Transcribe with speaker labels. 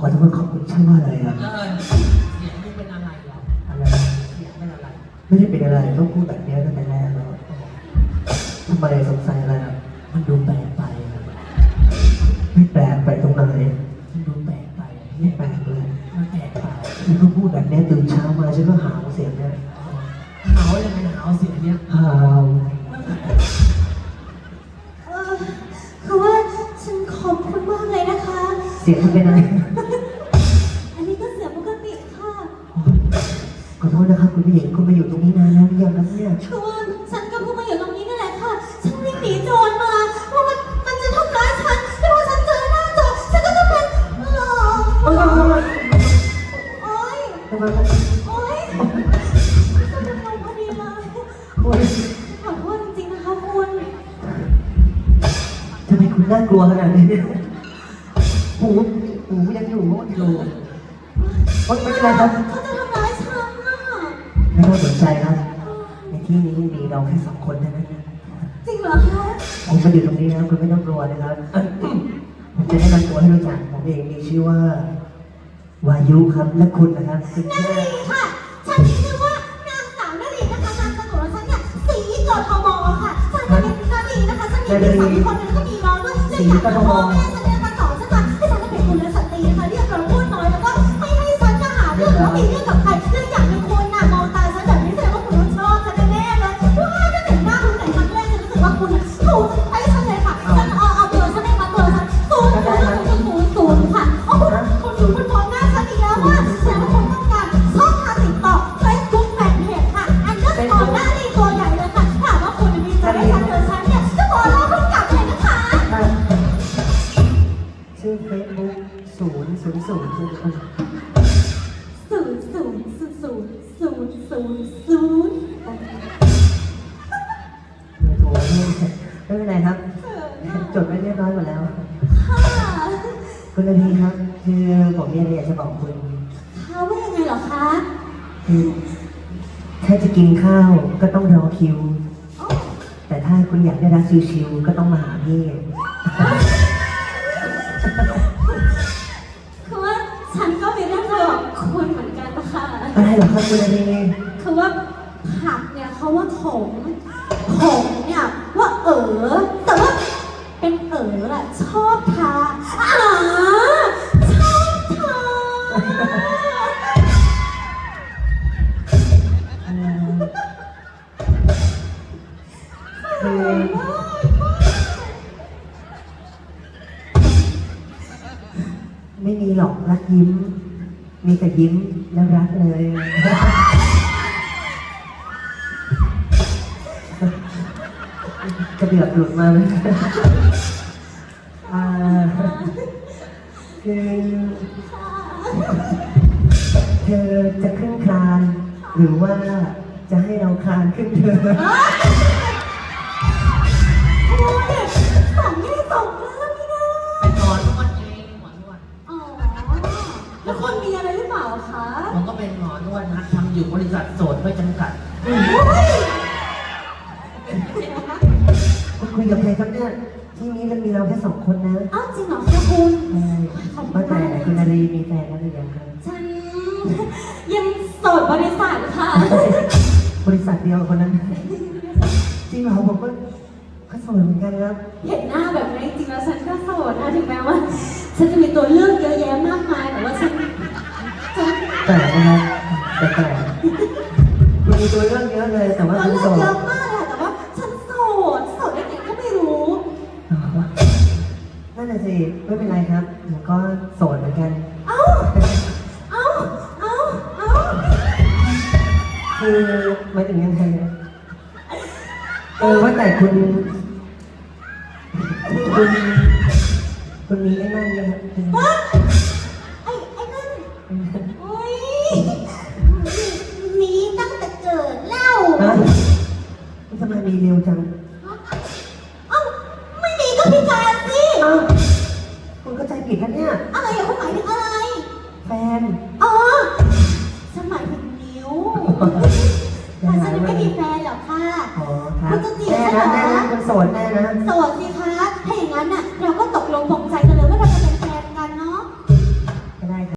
Speaker 1: ขอโทษขอบคุณช่างว่าอะไรอะเอ
Speaker 2: อเสียงไม่
Speaker 1: เป็นอะไร
Speaker 2: เหรอ
Speaker 1: อะไร
Speaker 2: เสียงเป็นอะไร
Speaker 1: ไม่ได้เป็นอะไรต้องพูดแบบเนี้ยตั้งแต่แรกแล้วทำไมสงสัยอะไรอะ
Speaker 2: มันดูแปลกไปอะ
Speaker 1: ไม่แปลกไปตรงไหน
Speaker 2: มันดูแปลกไป
Speaker 1: ไม่แปลกเลย
Speaker 2: มันแปลกไป
Speaker 1: ที่เขาพูดแบบนี้ตื่นเช้ามาฉันก็หาวเสียงเนี้ย
Speaker 2: หาวยังไงหาวเสียงเนี้ย
Speaker 1: หาว
Speaker 3: เออคือว่าฉันขอบคุณมากเลยนะคะ
Speaker 1: เสียงมัเป็นอะไร ษนะครับคุณผู้หญิงคุณมาอยู่ตรงนี้นานแล้วหรือยังครับเนี่ย
Speaker 3: คือว่าฉันก็เพิ่งมาอยู่ตรงนี้นั่นแหละค่ะ ฉันวิ่งหนีโจรมาว่ามันมันจะทำร้ายฉันแต่พอฉันเจอหน้าโจรฉันก็จะเป็นเออ
Speaker 1: โอ๊ย
Speaker 3: โอ๊ย
Speaker 1: ทำไม
Speaker 3: โอ๊ยจะเป็นลมพอดีเลย
Speaker 1: โอ๊ย
Speaker 3: ขอโทษจริงๆนะคะคุณ
Speaker 1: ทำไมคุณน่ากลัวขนาดนี้เนี่ยหูหูยังอยู่ก็อยู่โอ๊ยไม่เป็นไรครับ
Speaker 3: เขาจะ
Speaker 1: ต้องสนใจครับ ในที่นี้มีเราแค่สองคนเท่านั้นนะ
Speaker 3: จริงเหรอคะ
Speaker 1: ผมมาอยู่ตรงนี้นะคุณไม่ต้องกลัวนะครับ ผมจะแนะนำตัวให้รู้จักผมเองมีชื่อว่า วายุครับ และคุณนะครับคุณ
Speaker 3: นา
Speaker 1: แค่
Speaker 3: รีค่ะ ฉันมีชื่อว่านางสาวนารีนะคะนามสกุลของฉันเนี่ยสีกทมค่ะฉันเป็นนารีนะคะฉันมีพี่สาวอีกคนนึงก็มีน้องด้วยเลยอยากจะพ่อแม่ฉันเนี่ยมาสอนฉันว่า ศูนย์ศูนย์ศูนย์ศูนย์
Speaker 1: ศูนย์ศูนย์ศูนย์ศูนย์ศูนย์
Speaker 3: ศูนย์ศูนย์ศูนย์
Speaker 1: โอ้โหไม่เป็นไรครับ จดไว้เรียบร้อยหมดแล้ว
Speaker 3: คุ
Speaker 1: ณนาทีครับ คือผมมีอะไรอยากจะบอกคุณ
Speaker 3: ท้าว่ายังไงเหรอคะ
Speaker 1: คือถ้าจะกินข้าวก็ต้องรอคิว แต่ถ้าคุณอยากได้รักชิวๆก็ต้องมาหาพี่
Speaker 3: เห
Speaker 1: รอครับคุณนาที
Speaker 3: คือว่าผักเนี่ยเขาว่าถมผมเนี่ยว่าเออแต่ว่าเป็นเออแหละชอบทาอาชอบทา
Speaker 1: เอ่อคือไม่มีหรอกรักยิ้ม มีแต่ยิ้ม แล้วรักเลยกระเดือกหลุดมาเลยอ่าคือเธอจะขึ้นคลาน หรือว่าจะให้เราคลานขึ้นเธอ
Speaker 3: เป็
Speaker 2: นหมอนวดนะทำอยู่บริษัทโสดไม่จำกัด
Speaker 3: เฮ้ย
Speaker 1: คุณคุยกับใครครับเนี่ยที่นี้มันมีเราแค่สองคนนะ
Speaker 3: อ้าวจริงเหรอคะคุณ
Speaker 1: ใช่ว่าแต่คุณนารีมีแฟนแล้วหรือยังครับ
Speaker 3: ฉันยังโสดบริษัทค่ะ
Speaker 1: บริษัทเดียวกับคนนั้นจริงเหรอผมก็ก็โสดเหมือนกันครับ
Speaker 3: เห็นหน้าแบบนี้จริงๆแล้วฉันก็โสดนะถึงแม้ว่า ฉันจะมีตัวเลือกเยอะแยะมากมายแต่ว่าฉันฉัน
Speaker 1: แต่นะครับ แต่แต่คุณมีตัวเลือกเยอะเลยแต่ว่า
Speaker 3: ตัว
Speaker 1: คุณ
Speaker 3: เลื
Speaker 1: โส
Speaker 3: อก
Speaker 1: ด
Speaker 3: เยอะมากเลยค่ะแต่ว่าฉันโสดโสดได้ไงก็ไม่รู้
Speaker 1: อ๋อนั่นน่ะสิไม่เป็นไรครับผมก็โสดเหมือนกัน
Speaker 3: เอ้า เอ้า เอ้า เอ้า
Speaker 1: คือหมายถึงยังไงนะเออว่าแต่คุณคุณ คุณมีไอ้นั่นไหมครับคุณ
Speaker 3: ฮะ
Speaker 1: ผิดแล้วเนี่ย
Speaker 3: อะไรอะคุณหมายถึงอะไร
Speaker 1: แฟน
Speaker 3: อ๋อฉันหมายถึงนิ้วแต่ฉันยังไม่มีแฟนหรอกค่ะ
Speaker 1: อ๋อครับ
Speaker 3: คุณจะจีบ
Speaker 1: แน่
Speaker 3: ฉันเหร
Speaker 1: นะ
Speaker 3: อ
Speaker 1: แน่นะคุณโสดแน่นะ
Speaker 3: โสดสิ